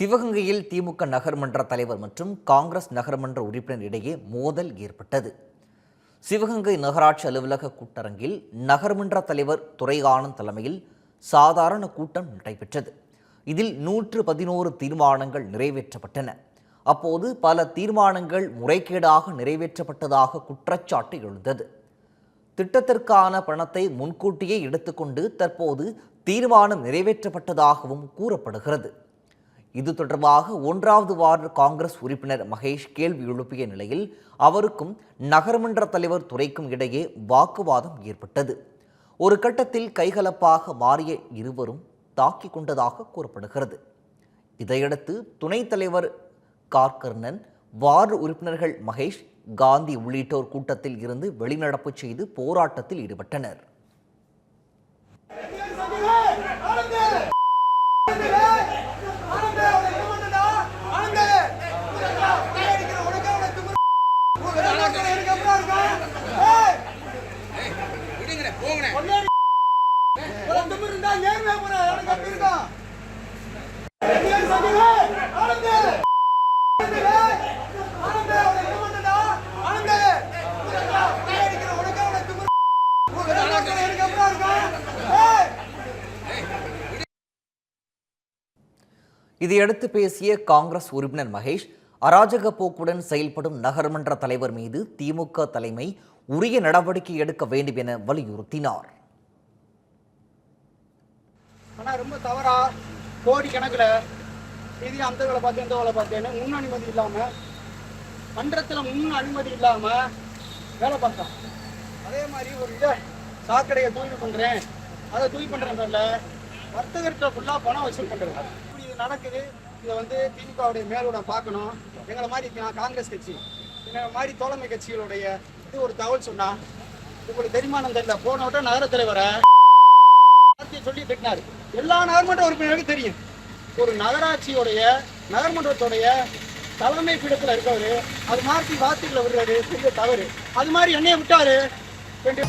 சிவகங்கையில் திமுக நகர்மன்ற தலைவர் மற்றும் காங்கிரஸ் நகர்மன்ற உறுப்பினர் இடையே மோதல் ஏற்பட்டது. சிவகங்கை நகராட்சி அலுவலக கூட்டரங்கில் நகர்மன்ற தலைவர் துரைகானந்த் தலைமையில் சாதாரண கூட்டம் நடைபெற்றது. இதில் நூற்று பதினோரு தீர்மானங்கள் நிறைவேற்றப்பட்டன. அப்போது பல தீர்மானங்கள் முறைகேடாக நிறைவேற்றப்பட்டதாக குற்றச்சாட்டு எழுந்தது. திட்டத்திற்கான பணத்தை முன்கூட்டியே எடுத்துக்கொண்டு தற்போது தீர்மானம் நிறைவேற்றப்பட்டதாகவும் கூறப்படுகிறது. இது தொடர்பாக ஒன்றாவது வார்டு காங்கிரஸ் உறுப்பினர் மகேஷ் கேள்வி எழுப்பிய நிலையில் அவருக்கும் நகர்மன்ற தலைவர் துறைக்கும் இடையே வாக்குவாதம் ஏற்பட்டது. ஒரு கட்டத்தில் கைகலப்பாக மாறிய இருவரும் தாக்கிக் கொண்டதாக கூறப்படுகிறது. இதையடுத்து துணைத் தலைவர் கார்கர்ணன் வார்டு உறுப்பினர்கள் மகேஷ் காந்தி உள்ளிட்டோர் கூட்டத்தில் இருந்து வெளிநடப்பு செய்து போராட்டத்தில் ஈடுபட்டனர். இதையடுத்து பேசிய காங்கிரஸ் உறுப்பினர் மகேஷ் அராஜக போக்குடன் செயல்படும் நகர்மன்ற தலைவர் மீது திமுக தலைமை உரிய நடவடிக்கை எடுக்க வேண்டும் என வலியுறுத்தினார். ஆனா ரொம்ப தவறா கோடிக்கணக்கில் கணக்குல இது அந்த வேலை பார்த்து இந்த வேலை பார்த்தேன்னு முன் அனுமதி இல்லாம மன்றத்துல முன் அனுமதி இல்லாம வேலை பார்த்தான். அதே மாதிரி ஒரு இதை சாக்கடையை தூய்மை பண்றேன். அதை தூய்மை பண்றேன்ல வர்த்தகர்கிட்ட ஃபுல்லா பணம் வசூல் பண்றது நடக்குது. இதை வந்து திமுகவுடைய மேலோட பார்க்கணும். எங்களை மாதிரி நான் காங்கிரஸ் கட்சி எங்களை மாதிரி தோழமை கட்சிகளுடைய இது ஒரு தகவல் சொன்னா உங்களுக்கு தெரியுமானம் தெரியல. போன விட்ட நகர தலைவரை சொல்லி திட்டினாரு. எல்லா நகர்மன்ற உறுப்பினருக்கும் தெரியும். ஒரு நகராட்சியோடைய நகர்மன்றத்துடைய தலைமை பீடத்தில் இருக்கவர் அது மாதிரி வார்த்தைகளை விடுறாரு பெரிய தவறு. அது மாதிரி என்னைய விட்டாரு. ரெண்டு